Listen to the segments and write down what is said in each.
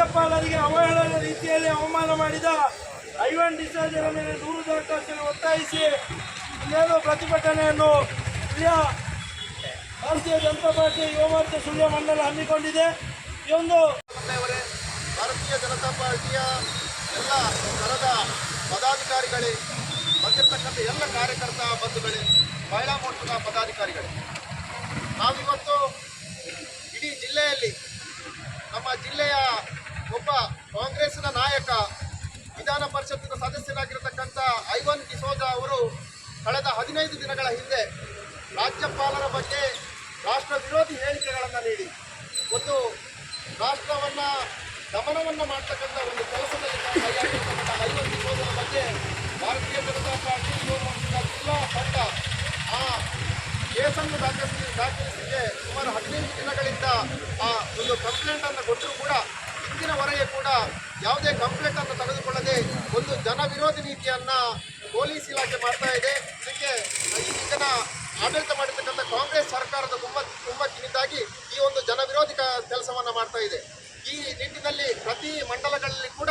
ರಾಜ್ಯಪಾಲರಿಗೆ ಅವಹೇಳನ ರೀತಿಯಲ್ಲಿ ಅವಮಾನ ಮಾಡಿದ ಐವನ್ ಡಿಸೋಜರ ಮೇಲೆ ದೂರು ದಾಖಲಿಸಲು ಒತ್ತಾಯಿಸಿ ಇನ್ನೇನು ಪ್ರತಿಭಟನೆಯನ್ನು ಸುಳ್ಯ ಭಾರತೀಯ ಜನತಾ ಪಾರ್ಟಿ ಯುವ ಮೋರ್ಚಾ ಸುಳ್ಯ ಮಂಡಲ ಹಮ್ಮಿಕೊಂಡಿದೆ ಈ ಭಾರತೀಯ ಜನತಾ ಪಾರ್ಟಿಯ ಎಲ್ಲ ಸ್ಥಳದ ಪದಾಧಿಕಾರಿಗಳೇ, ಬಂದಿರತಕ್ಕಂಥ ಎಲ್ಲ ಕಾರ್ಯಕರ್ತ ಬಂಧುಗಳೇ, ಮಹಿಳಾ ಮೋರ್ಚಾದ ಪದಾಧಿಕಾರಿಗಳೇ. ನಾವಿವತ್ತು ಇಡೀ ಜಿಲ್ಲೆಯಲ್ಲಿ ನಮ್ಮ ಜಿಲ್ಲೆಯ ಒಬ್ಬ ಕಾಂಗ್ರೆಸ್ನ ನಾಯಕ, ವಿಧಾನ ಪರಿಷತ್ತಿನ ಸದಸ್ಯರಾಗಿರತಕ್ಕಂಥ ಐವನ್ ಡಿಸೋಜ ಅವರು ಕಳೆದ ಹದಿನೈದು ದಿನಗಳ ಹಿಂದೆ ರಾಜ್ಯಪಾಲರ ಬಗ್ಗೆ ರಾಷ್ಟ್ರ ವಿರೋಧಿ ಹೇಳಿಕೆಗಳನ್ನು ನೀಡಿ. ಒಂದು ರಾಷ್ಟ್ರವನ್ನು ದಮನವನ್ನು ಮಾಡ್ತಕ್ಕಂಥ ಒಂದು ಕೆಲಸದಲ್ಲಿ ಐವನ್ ಡಿಸೋಜರ ಬಗ್ಗೆ ಭಾರತೀಯ ಜನತಾ ಪಾರ್ಟಿ ಜಿಲ್ಲಾ ತಂಡ ಆ ಕೇಸನ್ನು ದಾಖಲಿಸಿ ದಾಖಲಿಸಿದ್ದೆ ಸುಮಾರು ಹದಿನೈದು ದಿನಗಳಿಂದ ಆ ಒಂದು ಕಂಪ್ಲೇಂಟ್ ಕೊಟ್ಟರೂ ಕೂಡ ಇಂದಿನವರೆಗೆ ಕೂಡ ಯಾವುದೇ ಕಂಪ್ಲೇಂಟ್ ಅನ್ನು ತೆಗೆದುಕೊಳ್ಳದೆ ಒಂದು ಜನ ವಿರೋಧಿ ನೀತಿಯನ್ನ ಪೊಲೀಸ್ ಇಲಾಖೆ ಮಾಡ್ತಾ ಇದೆ. ಇದಕ್ಕೆ ಈಗಿನ ಆಡಳಿತ ಮಾಡಿರ್ತಕ್ಕಂಥ ಕಾಂಗ್ರೆಸ್ ಸರ್ಕಾರದ ತುಂಬ ಕುಮ್ಮಕ್ಕಿನಿಂದಾಗಿ ಈ ಒಂದು ಜನ ವಿರೋಧಿ ಕೆಲಸವನ್ನು ಮಾಡ್ತಾ ಇದೆ. ಈ ನಿಟ್ಟಿನಲ್ಲಿ ಪ್ರತಿ ಮಂಡಲಗಳಲ್ಲಿ ಕೂಡ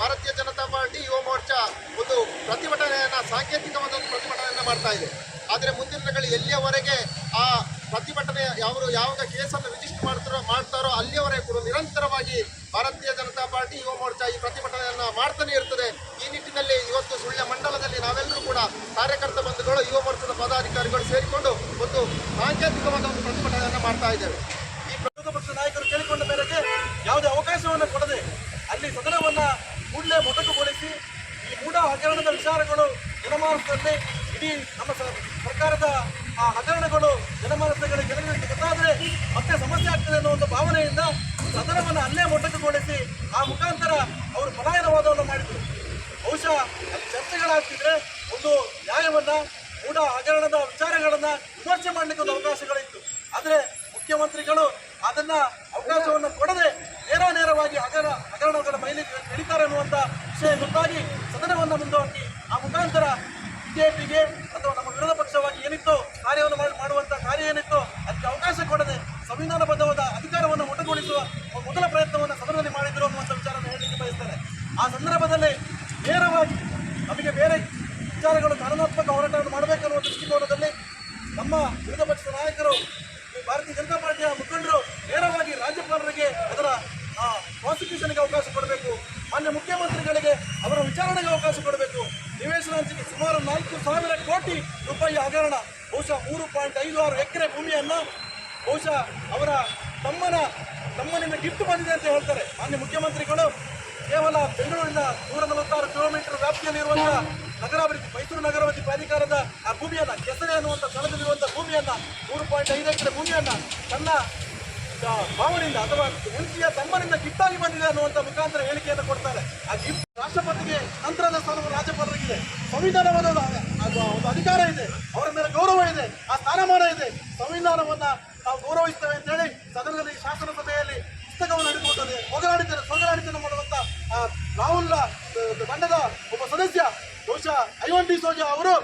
ಭಾರತೀಯ ಜನತಾ ಪಾರ್ಟಿ, ಯುವ ಮೋರ್ಚಾ ಒಂದು ಪ್ರತಿಭಟನೆಯನ್ನು, ಸಾಂಕೇತಿಕವಾದ ಒಂದು ಪ್ರತಿಭಟನೆಯನ್ನು ಮಾಡ್ತಾ ಇದೆ. ಆದರೆ ಮುಂದಿನ ದಿನಗಳು ಎಲ್ಲಿಯವರೆಗೆ ಆ ಪ್ರತಿಭಟನೆ ಅವರು ಯಾವಾಗ ಕೇಸನ್ನು ರಿಜಿಸ್ಟರ್ ಮಾಡ್ತಾರೋ ಮಾಡ್ತಾರೋ ಅಲ್ಲಿಯವರೆಗೆ ಕೂಡ ನಿರಂತರವಾಗಿ ಭಾರತೀಯ ಜನತಾ ಪಾರ್ಟಿ ಯುವ ಮೋರ್ಚಾ ಈ ಪ್ರತಿಭಟನೆಯನ್ನು ಮಾಡ್ತಾನೆ ಇರ್ತದೆ. ಈ ನಿಟ್ಟಿನಲ್ಲಿ ಇವತ್ತು ಸುಳ್ಯ ಮಂಡಲದಲ್ಲಿ ನಾವೆಲ್ಲರೂ ಕೂಡ ಕಾರ್ಯಕರ್ತ ಬಂಧುಗಳು, ಯುವ ಮೋರ್ಚಾದ ಪದಾಧಿಕಾರಿಗಳು ಸೇರಿಕೊಂಡು ಒಂದು ಸಾಂಕೇತಿಕವಾದ ಒಂದು ಪ್ರತಿಭಟನೆಯನ್ನು ಮಾಡ್ತಾ ಇದ್ದೇವೆ. ಈ ಪ್ರಮುಖ ಪಕ್ಷ ನಾಯಕರು ಕೇಳಿಕೊಂಡ ಮೇರೆಗೆ ಯಾವುದೇ ಅವಕಾಶವನ್ನು ಕೊಡದೆ ಅಲ್ಲಿ ಸದನವನ್ನ ಕೂಡಲೇ ಮೊಟಕುಗೊಳಿಸಿ ಈ ಮೂಢ ಹಗರಣದ ವಿಚಾರಗಳು ಜನಮಾನಸದಲ್ಲಿ ಇಡೀ ನಮ್ಮ ಸರ್ಕಾರದ ಆ ಹಗರಣಗಳು ಜನಮಾನಸಗಳಿಗೆ ಗೆಲುವಿನಲ್ಲಿ ಗೊತ್ತಾದರೆ ಒಂದು ಭಾವನೆಯಿಂದ ಸದನವನ್ನು ಅಲ್ಲೇ ಮೊಟಕುಗೊಳಿಸಿ ಆ ಮುಖಾಂತರ ಅವರು ಪಲಾಯನವಾದವನ್ನು ಮಾಡಿದರು. ಬಹುಶಃ ಅಲ್ಲಿ ಚರ್ಚೆಗಳಾಗ್ತಿದ್ರೆ ಒಂದು ನ್ಯಾಯವನ್ನ ಕೂಡ ಹಗರಣದ ವಿಚಾರಗಳನ್ನ ವಿಮರ್ಶೆ ಮಾಡಲಿಕ್ಕೆ ಒಂದು ಅವಕಾಶಗಳಿತ್ತು. ಆದರೆ ಮುಖ್ಯಮಂತ್ರಿಗಳು ಅದನ್ನ ಅವಕಾಶವನ್ನು ಕೊಡದೆ ನೇರ ನೇರವಾಗಿ ಹಗರ ಹಗರಣಗಳ ಮೈಲಿ ನಡೀತಾರೆ ಅನ್ನುವಂಥ ವಿಷಯ ಗೊತ್ತಾಗಿ ಸದನವನ್ನು ಮುಂದುವರಿಸಿ ಆ ಮುಖಾಂತರ ಬಿಜೆಪಿಗೆ ಅಥವಾ ನಮ್ಮ ವಿರೋಧ ಪಕ್ಷವಾಗಿ ಏನಿತ್ತು ಕಾರ್ಯವನ್ನು ಮಾಡಿ ಮಾಡುವಂಥ ಕಾರ್ಯ ಏನಿತ್ತು ಅದಕ್ಕೆ ಅವಕಾಶ ಕೊಡದೆ ಸಂವಿಧಾನಬದ್ಧವಾದ ಅಧಿಕಾರವನ್ನು ಮೊಟಕುಗೊಳಿಸುವ ಮೊದಲ ಪ್ರಯತ್ನವನ್ನು ಸದನದಲ್ಲಿ ಮಾಡಿದ್ರು ಅನ್ನುವಂಥ ವಿಚಾರವನ್ನು ಹೇಳಲಿಕ್ಕೆ ಬಯಸ್ತೇನೆ ಆ ಸಂದರ್ಭದಲ್ಲಿ ನೇರವಾಗಿ ನಮಗೆ ಬೇರೆ ವಿಚಾರಗಳು ಕಾನೂನಾತ್ಮಕ ಹೋರಾಟವನ್ನು ಮಾಡಬೇಕನ್ನುವ ದೃಷ್ಟಿಕೋನದಲ್ಲಿ ನಮ್ಮ ವಿರೋಧ ಪಕ್ಷದ ಈ ಭಾರತೀಯ ಜನತಾ ಪಾರ್ಟಿಯ ಮುಖಂಡರು ನೇರವಾಗಿ ರಾಜ್ಯಪಾಲರಿಗೆ ಅದರ ಪ್ರಾಸಿಕ್ಯೂಷನ್ಗೆ ಅವಕಾಶ ಕೊಡಬೇಕು. ಮಾನ್ಯ ಮುಖ್ಯಮಂತ್ರಿಗಳಿಗೆ ಅವರ ವಿಚಾರಣೆಗೆ ಅವಕಾಶ ಕೊಡಬೇಕು. ನಿವೇಶನ ಹಂಚಿಕೆ ಸುಮಾರು ನಾಲ್ಕು ಸಾವಿರ ಕೋಟಿ ರೂಪಾಯಿ ಹಗರಣ. ಬಹುಶಃ ಮೂರು ಪಾಯಿಂಟ್ ಐದು ಆರು ಎಕರೆ ಭೂಮಿಯನ್ನು ಬಹುಶಃ ಅವರ ತಮ್ಮನ, ತಮ್ಮನಿಂದ ಗಿಫ್ಟ್ ಬಂದಿದೆ ಅಂತ ಹೇಳ್ತಾರೆ. ಮಾನ್ಯ ಮುಖ್ಯಮಂತ್ರಿಗಳು ಕೇವಲ ಬೆಂಗಳೂರಿನ ನೂರ ನಲವತ್ತಾರು ಕಿಲೋಮೀಟರ್ ವ್ಯಾಪ್ತಿಯಲ್ಲಿರುವಂತಹ ನಗರಾಭಿವೃದ್ಧಿ, ಮೈಸೂರು ನಗರಾಭಿವೃದ್ಧಿ ಪ್ರಾಧಿಕಾರದ ಆ ಭೂಮಿಯನ್ನು ಕೆಸರೆ ಅನ್ನುವಂಥ ಸ್ಥಳದಲ್ಲಿರುವಂತಹ ಭೂಮಿಯನ್ನ ಮೂರು ಪಾಯಿಂಟ್ ಐದು ಎಕರೆ ಭೂಮಿಯನ್ನ ತನ್ನ ಭಾವನೆಯಿಂದ ಅಥವಾ ಹೆಂಡತಿಯ ತಮ್ಮನಿಂದ ಗಿಫ್ಟ್ ಆಗಿ ಬಂದಿದೆ ಅನ್ನುವಂಥ ಮುಖಾಂತರ ಹೇಳಿಕೆಯನ್ನು ಕೊಡ್ತಾರೆ. ಆ ಗಿಫ್ಟ್ ರಾಷ್ಟ್ರಪತಿಗೆ ನಂತರದ ಸ್ಥಾನವು ರಾಜ್ಯಪಾಲರಿಗಿದೆ ಸಂವಿಧಾನವಾದ ಒಂದು ಅಧಿಕಾರ ಇದೆ ಅವರ ಮೇಲೆ ಗೌರವ ಇದೆ ಆ ಸ್ಥಾನಮಾನ ಇದೆ. ಸಂವಿಧಾನವನ್ನ ನಾವು ಗೌರವಿಸ್ತೇವೆ ಅಂತ ಹೇಳಿ ಸದನದಲ್ಲಿ ಶಾಸನ ಸಭೆಯಲ್ಲಿ ಪುಸ್ತಕವನ್ನು ಹಿಡಿದುಕೊಟ್ಟದೆ ಹೋಗಲಾಡಿತನ ಮಾಡುವಂತ ಆ, ರಾಹುಲ್ ತಂಡದ ಒಬ್ಬ ಸದಸ್ಯ ಬಹುಶಃ ಐವನ್ ಡಿ ಸೋಜಾ ಅವರು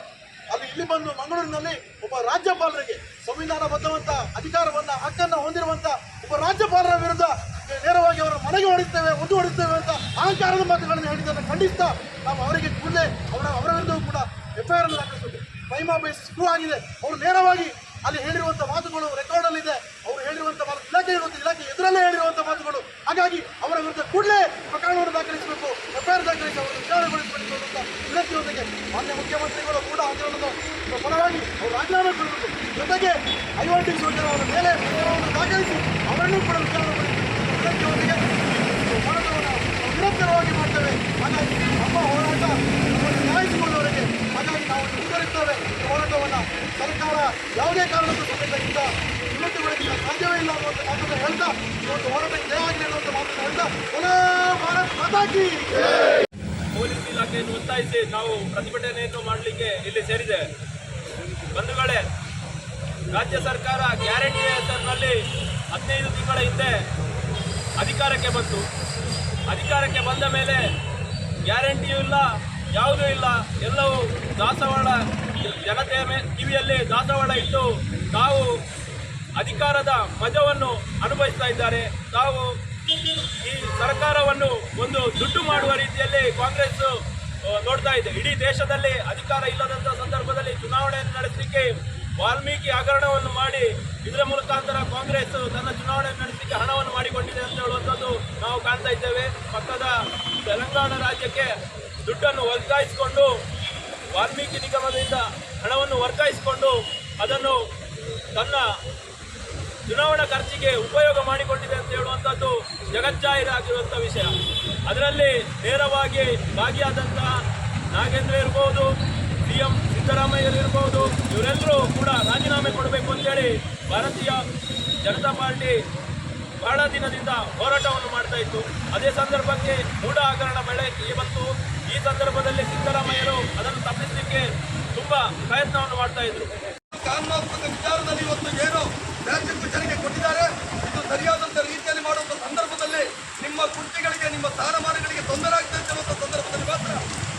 ಅಲ್ಲಿ ಇಲ್ಲಿ ಬಂದು ಮಂಗಳೂರಿನಲ್ಲಿ ಒಬ್ಬ ರಾಜ್ಯಪಾಲರಿಗೆ ಸಂವಿಧಾನ ಬದ್ಧವಂತ, ಅಧಿಕಾರವನ್ನ, ಹಕ್ಕನ್ನು ಹೊಂದಿರುವಂತ ಒಬ್ಬ ರಾಜ್ಯಪಾಲರ ವಿರುದ್ಧ ನೇರವಾಗಿ ಅವರ ಮನೆಗೆ ಹೊಡಿಸ್ತೇವೆ ಒಂದು ಹೊಡಿಸ್ತೇವೆ ಅಂತ ಅಹಂಕಾರದ ಮಾತುಗಳನ್ನು ಹೇಳಿದ್ದನ್ನು ಖಂಡಿಸ್ತಾ ನಾವು ಅವರಿಗೆ ಕೂಡಲೇ ಅವರ ಅವರ ವಿರುದ್ಧವೂ ಕೂಡ ಎಫ್ಐಆರ್ ಅನ್ನು ದಾಖಲಿಸಬೇಕು ಮಹಿಮಾ ಶುರು ಆಗಿದೆ. ಅವರು ನೇರವಾಗಿ ಅಲ್ಲಿ ಹೇಳಿರುವಂತ ಮಾತುಗಳು ರೆಕಾರ್ಡ್ ಅಲ್ಲಿ ಇದೆ. ಅವರು ಹೇಳಿರುವಂತ ಮಾತು ಇಲಾಖೆ ಇರುವಂತ, ಇಲಾಖೆ ಎದುರಲ್ಲೇ ಹೇಳಿರುವಂತ ಮಾತುಗಳು. ಹಾಗಾಗಿ ಅವರ ವಿರುದ್ಧ ಕೂಡಲೇ ಪ್ರಕರಣವನ್ನು ದಾಖಲಿಸಬೇಕು ಎಫ್ಐಆರ್ ದಾಖಲಿಸಿ ಅವರನ್ನು ವಿಚಾರಗೊಳಿಸಬೇಕು ಅಂತ ವಿನಂತಿಯೊಂದಿಗೆ ಮಾನ್ಯ ಮುಖ್ಯಮಂತ್ರಿಗಳು ಕೂಡ ಹಗರಣದ ಪರವಾಗಿ ಅವರು ರಾಜೀನಾಮೆ ಕೊಡಬೇಕು. ಜೊತೆಗೆ ಐವನ್ ಸೋಜನ ಅವರ ಮೇಲೆ ಪ್ರಕರಣವನ್ನು ದಾಖಲಿಸಿ ಅವರನ್ನು ಕೂಡ ವಿನಂತಿಯೊಂದಿಗೆ ಈ ಹೋರಾಟವನ್ನು ನಿರಂತರವಾಗಿ ಮಾಡ್ತೇವೆ. ಹಾಗಾಗಿ ನಮ್ಮ ಹೋರಾಟ ಸಿಗುವವರೆಗೆ ಹಾಗಾಗಿ ನಾವು ಮುಂದುವರಿಸ್ತೇವೆ ಹೋರಾಟವನ್ನು ಸರ್ಕಾರ ಯಾವುದೇ ಕಾರಣಕ್ಕೂ ಸಮೇತ ಇಂದ ವಿನಂತಿಗೊಳಿಸಲಿಕ್ಕೆ ಸಾಧ್ಯವೇ ಇಲ್ಲ ಅನ್ನುವಂಥ ಮಾತನ್ನು ಹೇಳ್ತಾ ಇವತ್ತು ಹೋರಾಟಕ್ಕೆ ಜಯ ಆಗಲಿ ಅನ್ನುವಂಥ ಮಾತನ್ನು ಹೇಳ್ತಾ, ಪುನಃ ಭಾರತ್ ಮಾತಾಕಿ ಪೊಲೀಸ್ ಇಲಾಖೆಯನ್ನು ಒತ್ತಾಯಿಸಿ ನಾವು ಪ್ರತಿಭಟನೆಯನ್ನು ಮಾಡಲಿಕ್ಕೆ ಇಲ್ಲಿ ಸೇರಿದ್ದೇವೆ. ಬಂಧುಗಳೇ, ರಾಜ್ಯ ಸರ್ಕಾರ ಗ್ಯಾರಂಟಿ ಹೆಸರಿನಲ್ಲಿ ಹದಿನೈದು ತಿಂಗಳ ಹಿಂದೆ ಅಧಿಕಾರಕ್ಕೆ ಬಂತು. ಅಧಿಕಾರಕ್ಕೆ ಬಂದ ಮೇಲೆ ಗ್ಯಾರಂಟಿಯೂ ಇಲ್ಲ, ಯಾವುದೂ ಇಲ್ಲ. ಎಲ್ಲವೂ ದಾಸವಾಳ, ಜನತೆಯ ಮೇ, ಕಿವಿಯಲ್ಲಿ ದಾಸವಾಳ ಇಟ್ಟು ತಾವು ಅಧಿಕಾರದ ಮಜವನ್ನು ಅನುಭವಿಸ್ತಾ ಇದ್ದಾರೆ. ತಾವು ಈ ಸರ್ಕಾರವನ್ನು ಒಂದು ದುಡ್ಡು ಮಾಡುವ ರೀತಿಯಲ್ಲಿ ಕಾಂಗ್ರೆಸ್ ನೋಡ್ತಾ ಇದೆ. ಇಡೀ ದೇಶದಲ್ಲಿ ಅಧಿಕಾರ ಇಲ್ಲದಂತ ಸಂದರ್ಭದಲ್ಲಿ ಚುನಾವಣೆಯನ್ನು ನಡೆಸಲಿಕ್ಕೆ ವಾಲ್ಮೀಕಿ ಹಗರಣವನ್ನು ಮಾಡಿ, ಇದರ ಮುಖಾಂತರ ಕಾಂಗ್ರೆಸ್ ತನ್ನ ಚುನಾವಣೆ ನಡೆಸಲಿಕ್ಕೆ ಹಣವನ್ನು ಮಾಡಿಕೊಂಡಿದೆ ಅಂತ ಹೇಳುವಂಥದ್ದು ನಾವು ಕಾಣ್ತಾ ಇದ್ದೇವೆ. ಪಕ್ಕದ ತೆಲಂಗಾಣ ರಾಜ್ಯಕ್ಕೆ ದುಡ್ಡನ್ನು ವರ್ಗಾಯಿಸಿಕೊಂಡು, ವಾಲ್ಮೀಕಿ ನಿಗಮದಿಂದ ಹಣವನ್ನು ವರ್ಗಾಯಿಸಿಕೊಂಡು ಅದನ್ನು ತನ್ನ ಚುನಾವಣಾ ಖರ್ಚಿಗೆ ಉಪಯೋಗ ಮಾಡಿಕೊಂಡಿದೆ ಅಂತ ಹೇಳುವಂಥದ್ದು ಜಗಜ್ಜಾಹೀರಾಗಿರುವಂಥ ವಿಷಯ. ಅದರಲ್ಲಿ ನೇರವಾಗಿ ಭಾಗಿಯಾದಂತಹ ನಾಗೇಂದ್ರ ಇರ್ಬೋದು ಸಿ ಎಂ ಸಿದ್ದರಾಮಯ್ಯರು ಇರ್ಬೋದು, ಇವರೆಲ್ಲರೂ ಕೂಡ ರಾಜೀನಾಮೆ ಕೊಡಬೇಕು ಅಂತೇಳಿ ಭಾರತೀಯ ಜನತಾ ಪಾರ್ಟಿ ಬಹಳ ದಿನದಿಂದ ಹೋರಾಟವನ್ನು ಮಾಡ್ತಾ ಇತ್ತು. ಅದೇ ಸಂದರ್ಭಕ್ಕೆ ಮೂಢ ಹಗರಣ ಬೆಳೆ ಬಂತು. ಈ ಸಂದರ್ಭದಲ್ಲಿ ಸಿದ್ದರಾಮಯ್ಯರು ಅದನ್ನು ತಪ್ಪಿಸಲಿಕ್ಕೆ ತುಂಬ ಪ್ರಯತ್ನವನ್ನು ಮಾಡ್ತಾ ಇದ್ರು ಕಾನೂನಾತ್ಮಕ ವಿಚಾರದಲ್ಲಿ ಇವತ್ತು ಏನು ರಾಜ್ಯಕ್ಕೂ ಜನರಿಗೆ ಕೊಟ್ಟಿದ್ದಾರೆ ಇದು ಸರಿಯಾದಂಥ ರೀತಿಯಲ್ಲಿ ಮಾಡುವಂಥ ಸಂದರ್ಭದಲ್ಲಿ ನಿಮ್ಮ ಕುರ್ಚಿಗಳಿಗೆ ನಿಮ್ಮ ಸ್ಥಾನಮಾನಗಳಿಗೆ ತೊಂದರೆ ಆಗ್ತಾ ಇರುವಂಥ ಸಂದರ್ಭದಲ್ಲಿ ಮಾತ್ರ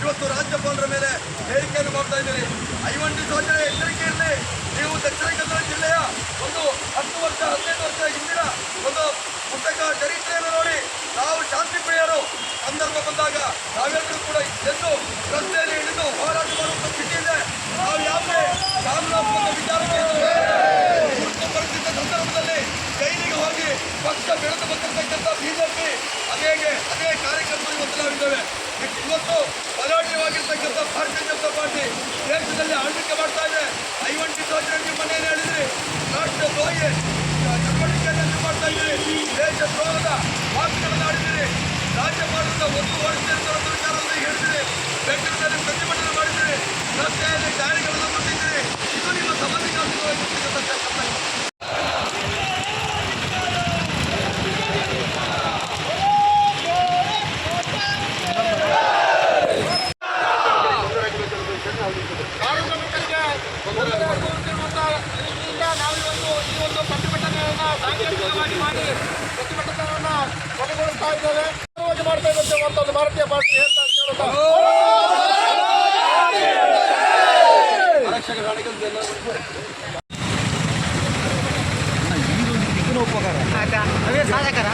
ಇವತ್ತು ರಾಜ್ಯಪಾಲರ ಮೇಲೆ ಹೇಳಿಕೆಯನ್ನು ಮಾಡ್ತಾ ಇದ್ದೀರಿ ಐವಂಡಿ ಯೋಜನೆ ಎಚ್ಚರಿಕೆ ಇರಲಿ ನೀವು ದಕ್ಷಿಣ ಕನ್ನಡ ಜಿಲ್ಲೆಯ ಒಂದು ಹತ್ತು ವರ್ಷ ಹದಿನೈದು ವರ್ಷ ಹಿಂದಿನ ಒಂದು ಪುಸ್ತಕ ಚರಿತ್ರೆಯನ್ನು ನೋಡಿ ನಾವು ಶಾಂತಿ ಪ್ರಿಯರು ಸಂದರ್ಭ ಬಂದಾಗ ನಾವೆಲ್ಲರೂ ಕೂಡ ಎಂದು ರಸ್ತೆಯಲ್ಲಿ ಹಿಡಿದು ಹೋರಾಟ ಮಾಡುವಂತ ಇದೆ ನಾವು ಯಾವುದೇ ಕಾನೂನಾತ್ಮಕ ವಿಚಾರಕ್ಕೆ ಪರಿಸ್ಥಿತಿ ಸಂದರ್ಭದಲ್ಲಿ ಜೈಲಿಗೆ ಹೋಗಿ ಪಕ್ಷ ಬೆಳೆದು ಬಂದಿರತಕ್ಕಂಥ ಬಿಜೆಪಿ ಅದೇ ಅದೇ ಕಾರ್ಯಕರ್ತರು ಇವತ್ತು ನಾವಿದ್ದೇವೆ. ಇವತ್ತು ಬಲಾಢ್ಯವಾಗಿರ್ತಕ್ಕಂಥ ಭಾರತೀಯ ಜನತಾ ಪಾರ್ಟಿ ದೇಶದಲ್ಲಿ ಆಳ್ವಿಕೆ ಮಾಡ್ತಾ ಇದೆ. ಐವಂಟಿ ಯೋಜನೆ ಮನೆಯಲ್ಲಿ ಹೇಳಿದ್ರಿ? ರಾಷ್ಟ್ರ ದ್ರೋಹಿ ಚಟುವಟಿಕೆಯನ್ನು ಮಾಡ್ತಾ ಇದ್ದೀರಿ. ದೇಶ ದ್ರೋಹದ ಮಾತುಗಳನ್ನು ಆಡಿದ್ದೀರಿ. ವಿಚಾರವನ್ನು ಹೇಳಿದಿರಿ ಬೆಂಗಳೂರಿನಲ್ಲಿ ಪ್ರತಿಭಟನೆ ಮಾಡಿದಿರಿ ರಸ್ತೆಯಲ್ಲಿ ಗಾಡಿಗಳನ್ನು ಕೊಟ್ಟಿದ್ದೀರಿ ಇದು ನಿಮ್ಮ ಸಂಬಂಧಿಕ ಸಾರ್ವಜನಿಕರಿಗೆ ತೊಂದರೆಯಾಗುತ್ತಿರುವಂಥ ರೀತಿಯಿಂದ ನಾವಿವತ್ತು ಈ ಒಂದು ಪ್ರತಿಭಟನೆಯನ್ನು ಸಾಂಕೇತಿಕವಾಗಿ ಮಾಡಿ ಪ್ರತಿಭಟನೆಯನ್ನು ಕೊನೆಗೊಳಿಸ್ತಾ ಇದ್ದೇವೆ. ಮಾಡ್ತೇವೆ ಅಂತ ಮತ್ತೊಂದು ಭಾರತೀಯ ಪಾರ್ಟಿ ಹೇಳ್ತಾ ಉಪಕಾರ